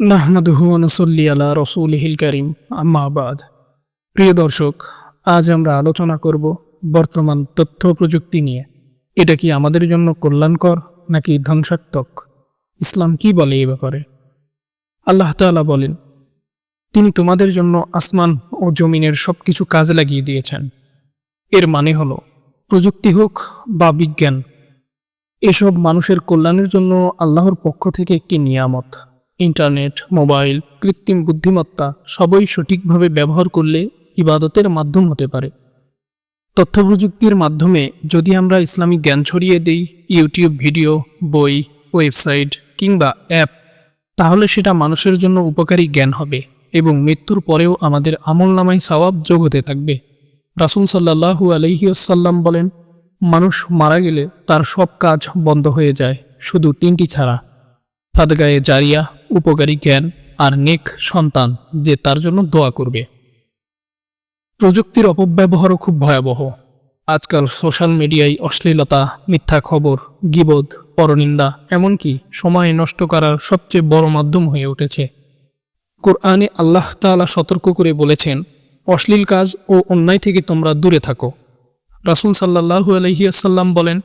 নাহমাদুহু নসল্লি আলা রসুলহিল করিম। আম্মাবাদ প্রিয় দর্শক, আজ আমরা আলোচনা করব বর্তমান তথ্য প্রযুক্তি নিয়ে। এটা কি আমাদের জন্য কল্যাণকর নাকি ধ্বংসাত্মক? ইসলাম কি বলে এ ব্যাপারে? আল্লাহ তাআলা বলেন, তিনি তোমাদের জন্য আসমান ও জমিনের সব কিছু কাজে লাগিয়ে দিয়েছেন। এর মানে হলো, প্রযুক্তি হোক বা বিজ্ঞান, এসব মানুষের কল্যাণের জন্য আল্লাহর পক্ষ থেকে একটি নিয়ামত। ইন্টারনেট, মোবাইল, কৃত্রিম বুদ্ধিমত্তা সবই সঠিকভাবে ব্যবহার করলে ইবাদতের মাধ্যম হতে পারে। তথ্য প্রযুক্তির মাধ্যমে যদি আমরা ইসলামিক জ্ঞান ছড়িয়ে দিই, ইউটিউব ভিডিও, বই, ওয়েবসাইট কিংবা অ্যাপ, তাহলে সেটা মানুষের জন্য উপকারী জ্ঞান হবে এবং মৃত্যুর পরেও আমাদের আমল নামায় সওয়াব যোগ হতে থাকবে। রাসুল সাল্লাহু আলহিউসাল্লাম বলেন, মানুষ মারা গেলে তার সব কাজ বন্ধ হয়ে যায়, শুধু তিনটি ছাড়া। ফাদগায়ে জারিয়া উপকারী জ্ঞান আর নেক সন্তান যে তার জন্য দোয়া করবে। প্রযুক্তির অপব্যবহারও খুব ভয়াবহ। আজকাল সোশ্যাল মিডিয়ায় অশ্লীলতা, মিথ্যা খবর গিবোধ পরনিন্দা, এমনকি সময় নষ্ট করার সবচেয়ে বড় মাধ্যম হয়ে উঠেছে। কোরআনে আল্লাহ তাআলা সতর্ক করে বলেছেন, অশ্লীল কাজ ও অন্যায় থেকে তোমরা দূরে থাকো। রাসুল সাল্লাহু আলহিয়াসাল্লাম বলেন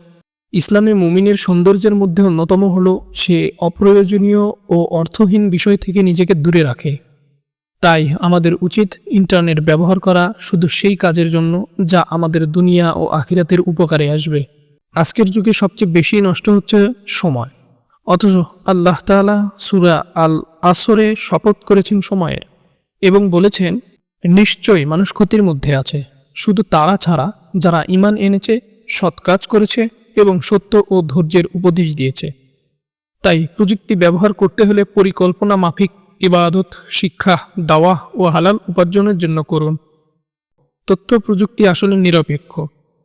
ইসলামে মুমিনের সৌন্দর্যের মধ্যে অন্যতম হল সে অপ্রয়োজনীয় ও অর্থহীন বিষয় থেকে নিজেকে দূরে রাখে। তাই আমাদের উচিত ইন্টারনেট ব্যবহার করা শুধু সেই কাজের জন্য যা আমাদের দুনিয়া ও আখিরাতের উপকারে আসবে। আজকের যুগে সবচেয়ে বেশি নষ্ট হচ্ছে সময়। অথচ আল্লাহ তাআলা সুরা আল আসরে শপথ করেছেন সময়ে এবং বলেছেন, নিশ্চয়ই মানুষ ক্ষতির মধ্যে আছে। শুধু তারা ছাড়া যারা ইমান এনেছে, সৎ কাজ করেছে এবং সত্য ও ধৈর্যের উপদেশ দিয়েছে। তাই প্রযুক্তি ব্যবহার করতে হলে পরিকল্পনা মাফিক, ইবাদত, শিক্ষা দাওয়া ও হালাল উপার্জনের জন্য করুন। তথ্য প্রযুক্তি আসলে নিরপেক্ষ।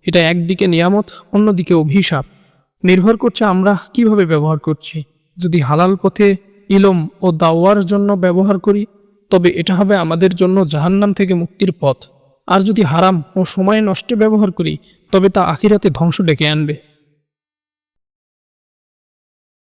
এটা একদিকে নিয়ামত, অন্যদিকে অভিশাপ। নির্ভর করছে আমরা কীভাবে ব্যবহার করছি। যদি হালাল পথে ইলম ও দাওয়ার জন্য ব্যবহার করি, তবে এটা হবে আমাদের জন্য জাহান্নাম থেকে মুক্তির পথ। আর যদি হারাম ও সময় নষ্টে ব্যবহার করি, তবে তা আখিরাতে ধ্বংস ডেকে আনবে।